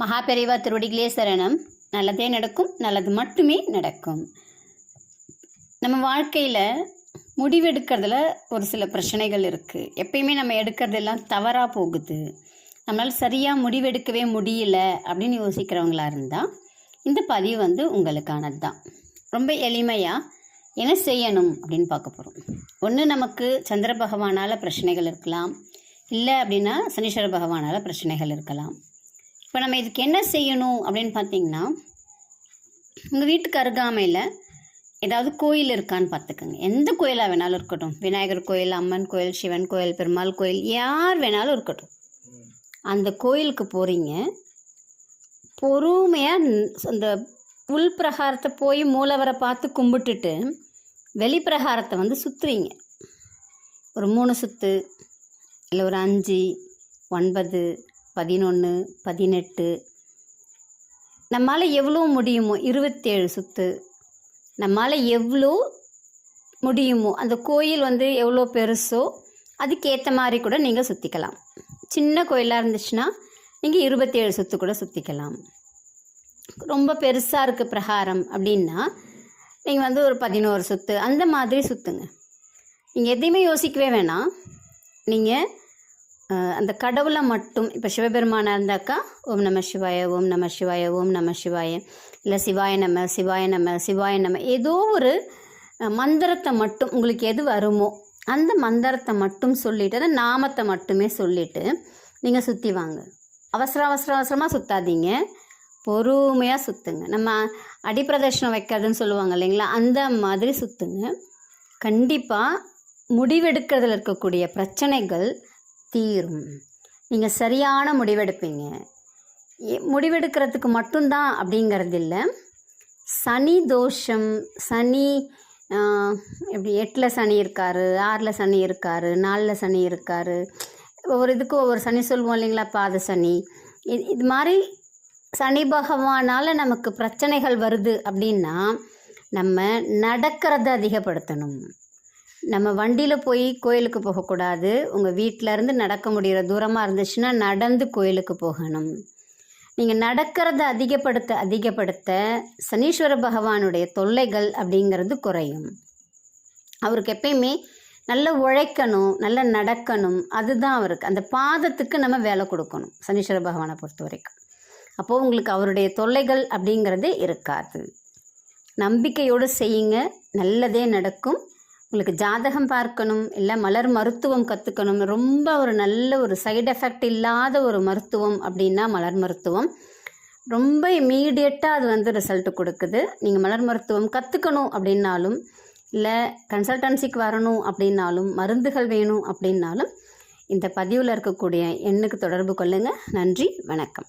மகாபெரிவா திருவடிகளே சரணம் நல்லதே நடக்கும் நல்லது மட்டுமே நடக்கும். நம்ம வாழ்க்கையில் முடிவெடுக்கிறதுல ஒரு சில பிரச்சனைகள் இருக்குது எப்பயுமே நம்ம எடுக்கிறதெல்லாம் தவறாக போகுது. நம்மளால் சரியாக முடிவெடுக்கவே முடியல அப்படின்னு யோசிக்கிறவங்களா இருந்தால் இந்த பதிவு வந்து உங்களுக்கானது தான் ரொம்ப எளிமையாக என்ன செய்யணும் அப்படின்னு பார்க்க போகிறோம் ஒன்று நமக்கு சந்திர பகவானால் பிரச்சனைகள் இருக்கலாம். இல்லை அப்படின்னா சனீஸ்வர பகவானால் பிரச்சனைகள் இருக்கலாம். இப்போ நம்ம இதுக்கு என்ன செய்யணும் அப்படின்னு பார்த்தீங்கன்னா உங்கள் வீட்டுக்கு அருகாமையில் ஏதாவது கோயில் இருக்கான்னு பார்த்துக்கோங்க. எந்த கோயிலாக வேணாலும் இருக்கட்டும். விநாயகர் கோயில் அம்மன் கோயில் சிவன் கோயில் பெருமாள் கோயில் யார் வேணாலும் இருக்கட்டும். அந்த கோயிலுக்கு போகிறீங்க பொறுமையாக அந்த உள் பிரகாரத்தை போய் மூலவரை பார்த்து கும்பிட்டுட்டு வெளிப்பிரகாரத்தை வந்து சுற்றுறீங்க ஒரு மூணு சுற்று இல்லை ஒரு அஞ்சு ஒன்பது பதினொன்று பதினெட்டு. நம்மால் எவ்வளோ முடியுமோ இருபத்தேழு சுற்று நம்மால் எவ்வளோ முடியுமோ அந்த கோயில் வந்து எவ்வளோ பெருசோ அதுக்கேற்ற மாதிரி கூட நீங்கள் சுற்றிக்கலாம் சின்ன கோயிலாக இருந்துச்சுன்னா நீங்கள் இருபத்தேழு சுற்று கூட சுற்றிக்கலாம் ரொம்ப பெருசாக இருக்குது பிரகாரம் அப்படின்னா நீங்கள் வந்து ஒரு பதினோரு சுற்று அந்த மாதிரி சுற்றுங்க நீங்கள் எதையுமே யோசிக்கவே வேணாம். நீங்கள் அந்த கடவுளை மட்டும் இப்போ சிவபெருமானாக இருந்தாக்கா ஓம் நம சிவாய ஓம் நம சிவாய ஓம் நம சிவாய இல்லை சிவாய நம சிவாய நம சிவாய நம ஏதோ ஒரு மந்திரத்தை மட்டும் உங்களுக்கு எது வருமோ அந்த மந்திரத்தை மட்டும் சொல்லிட்டு அந்த நாமத்தை மட்டுமே சொல்லிட்டு நீங்கள் சுற்றி வாங்க. அவசர அவசர அவசரமாக சுற்றாதீங்க பொறுமையாக சுற்றுங்க நம்ம அடிப்பிரதர்ஷனம் வைக்கிறதுன்னு சொல்லுவாங்க இல்லைங்களா அந்த மாதிரி சுற்றுங்க கண்டிப்பாக முடிவெடுக்கிறதுல இருக்கக்கூடிய பிரச்சனைகள் தீரும். நீங்கள் சரியான முடிவெடுப்பீங்க. முடிவெடுக்கிறதுக்கு மட்டும்தான் அப்படிங்கிறது இல்லை சனி தோஷம் சனி எப்படி எட்டில் சனி இருக்கார் ஆறில் சனி இருக்கார் நாலில் சனி இருக்கார். ஒவ்வொரு இதுக்கும் ஒவ்வொரு சனி சொல்லுவோம் இல்லைங்களா? பாத சனி. இது இது மாதிரி சனி பகவானால் நமக்கு பிரச்சனைகள் வருது அப்படின்னா நம்ம நடக்கிறத அதிகப்படுத்தணும். நம்ம வண்டியில் போய் கோயிலுக்கு போகக்கூடாது. உங்கள் வீட்டில் இருந்து நடக்க முடிகிற தூரமாக இருந்துச்சுன்னா நடந்து கோயிலுக்கு போகணும். நீங்கள் நடக்கிறத அதிகப்படுத்த அதிகப்படுத்த சனீஸ்வர பகவானுடைய தொல்லைகள் அப்படிங்கிறது குறையும். அவருக்கு எப்பயுமே நல்ல உழைக்கணும் நல்ல நடக்கணும். அதுதான் அவருக்கு. அந்த பாதத்துக்கு நம்ம வேலை கொடுக்கணும் சனீஸ்வர பகவானை பொறுத்த வரைக்கும். அப்போது உங்களுக்கு அவருடைய தொல்லைகள் அப்படிங்கிறதே இருக்காது. நம்பிக்கையோடு செய்யுங்க. நல்லதே நடக்கும். உங்களுக்கு ஜாதகம் பார்க்கணும் இல்லை மலர் மருத்துவம் கற்றுக்கணும் ரொம்ப ஒரு நல்ல ஒரு சைடு எஃபெக்ட் இல்லாத ஒரு மருத்துவம் அப்படின்னா மலர் மருத்துவம். ரொம்ப இமீடியட்டாக அது வந்து ரிசல்ட் கொடுக்குது. நீங்கள் மலர் மருத்துவம் கற்றுக்கணும் அப்படின்னாலும் இல்லை கன்சல்டன்சிக்கு வரணும் அப்படின்னாலும் மருந்துகள் வேணும் அப்படின்னாலும் இந்த பதிவில் இருக்கக்கூடிய எண்ணுக்கு தொடர்பு கொள்ளுங்கள் நன்றி வணக்கம்.